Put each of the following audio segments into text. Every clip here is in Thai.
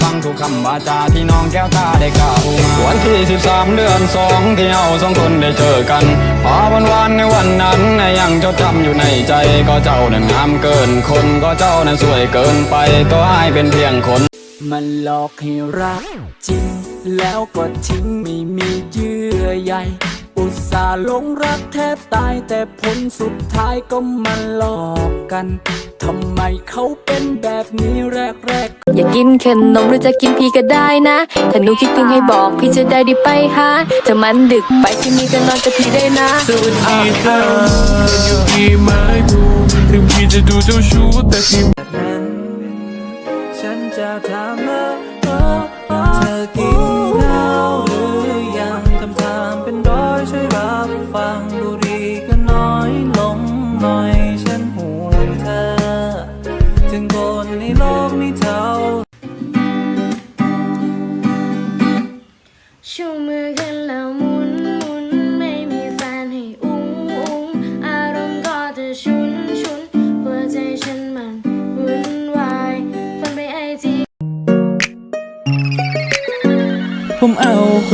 ฟังทุกคำวาจาที่น้องแก้วตาได้กล่าวมาวันที่ 13 เดือนสองที่เราสองคนได้เจอกันพอวันวานในวันนั้นยังจดจำอยู่ในใจ ก็เจ้านั้นงามเกินคนก็เจ้านั้นสวยเกินไปก็อายเป็นเพียงคน มันหลอกให้รักจริง แล้วก็ทิ้งไม่มีเยื่อใยอุต ส่าห์หลงรักแทบตายแต่ผลสุดท้ายก็มาหลอกกันทำไมเขาเป็นแบบนี้แรกๆอยากกินขนมหรือจะกินพี่ก็ได้นะ ถ้าหนูคิดถึงให้บอกพี่จะได้ดีไปหาถ้ามันดึกไปที่มีก็นอนกับพี่ได้นะสวัสดีค่ะอยู่ที่ไม้ดูถึงพี่จะดูเจ้าชู้แต่พี่นั้นฉันจะถามว่าเออเออเธอกิน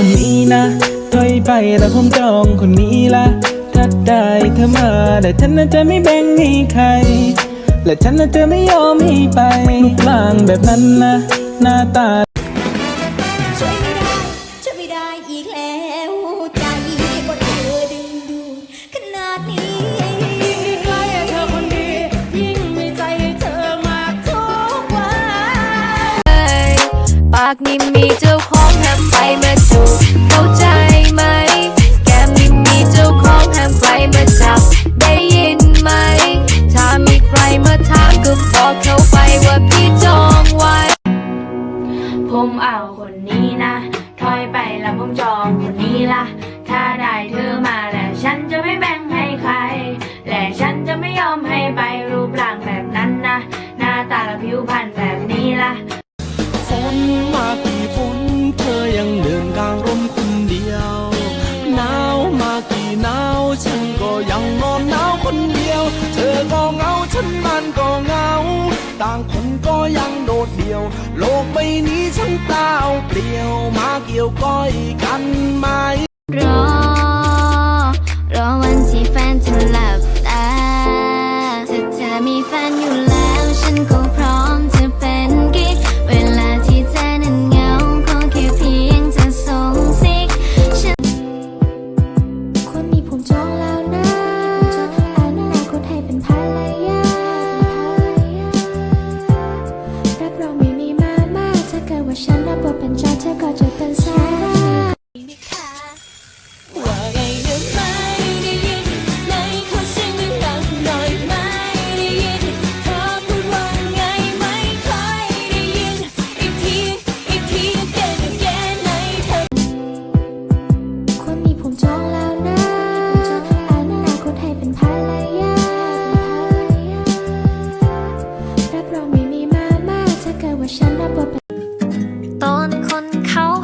นนี้นะถอยไปแล้วผมจองคนนี้ละถ้าได้เธอมาแต่ฉันน่ะจะไม่แบ่งให้ใคร และฉันน่ะจะไม่ยอมให้ไปลูกลางแบบนั้นนะหน้าตาช่วยไม่ได้ช่วยไม่ได้อีกแล้วใจก็เธอดึงดูดขนาดนี้ใกล้เธอคนดียิ่งมีใจให้เธอมากทุกวันปากนี่มีเจ้าของห้า มใครมาจูบเข้าใจไหม แก้มนี่มีเจ้าของห้ามใครมาจับ ได้ยินไหม ถ้ามีใครมาถามก็บอกเขาไปว่าพี่จองไว้ ผมเอาคนนี้นะ ถอยไปแล้วผมจองคนนี้ละถ้าได้เธอมาแล้วฉันจะไม่แบ่งให้ใคร และฉันจะไม่ยอมให้ไปรูปร่างแบบนั้นนะ หน้าตาและผิวพรรณแบบนี้ ฉันมันก็เงา ต่างคนก็ยังโดดเดี่ยว โลกใบนี้ฉันเปล่าเปลี่ยว มาเกี่ยวก้อยกันไหมรอ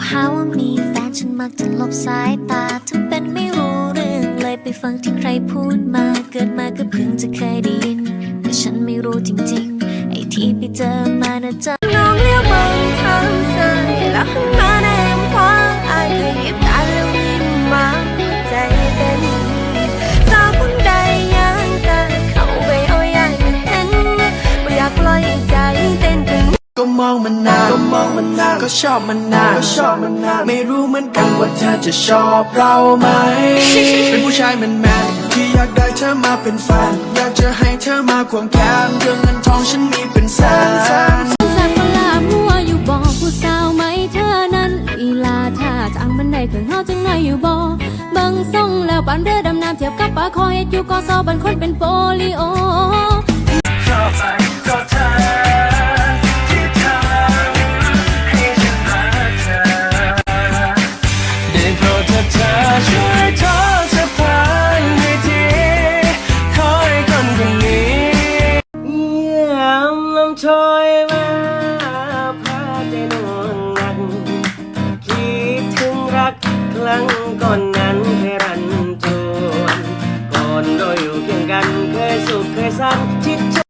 หาว่ามีแฟนฉันมักจะหลบสายตาทำเป็นไม่รู้เรื่องเลยไปฟังที่ใครพูดมาเกิดมาก็เพิ่งจะเคยได้ยินแต่ฉันไม่รู้จริงๆ ไอ้ที่ไปเจอมานะจ๊ะ ก็มองมันนานก็มองมันนานก็ชอบมันนานก็ชอบมันนานไม่รู้เหมือนกันว่าเธอจะชอบเราไหม เป็นผู้ชายแมนแมนๆที่อยากได้เธอมาเป็นแฟนอยากจะให้เธอมาควงแขนเรื่องเงินทองฉันมีเป็นแสนสักเวลามัวอยู่บอกผู้สาวไหมเธอนั้นลีลาท่าทางมันได้ถึงเฮาจังไงอยู่บ่เบิ่งทรงแล้วปานเรือดำน้ำเทียบกับปลาคอยเฮ็ดอยู่กอซอบันคนเป็นโปลิโอชอบใส่ ครั้งก่อนนั้น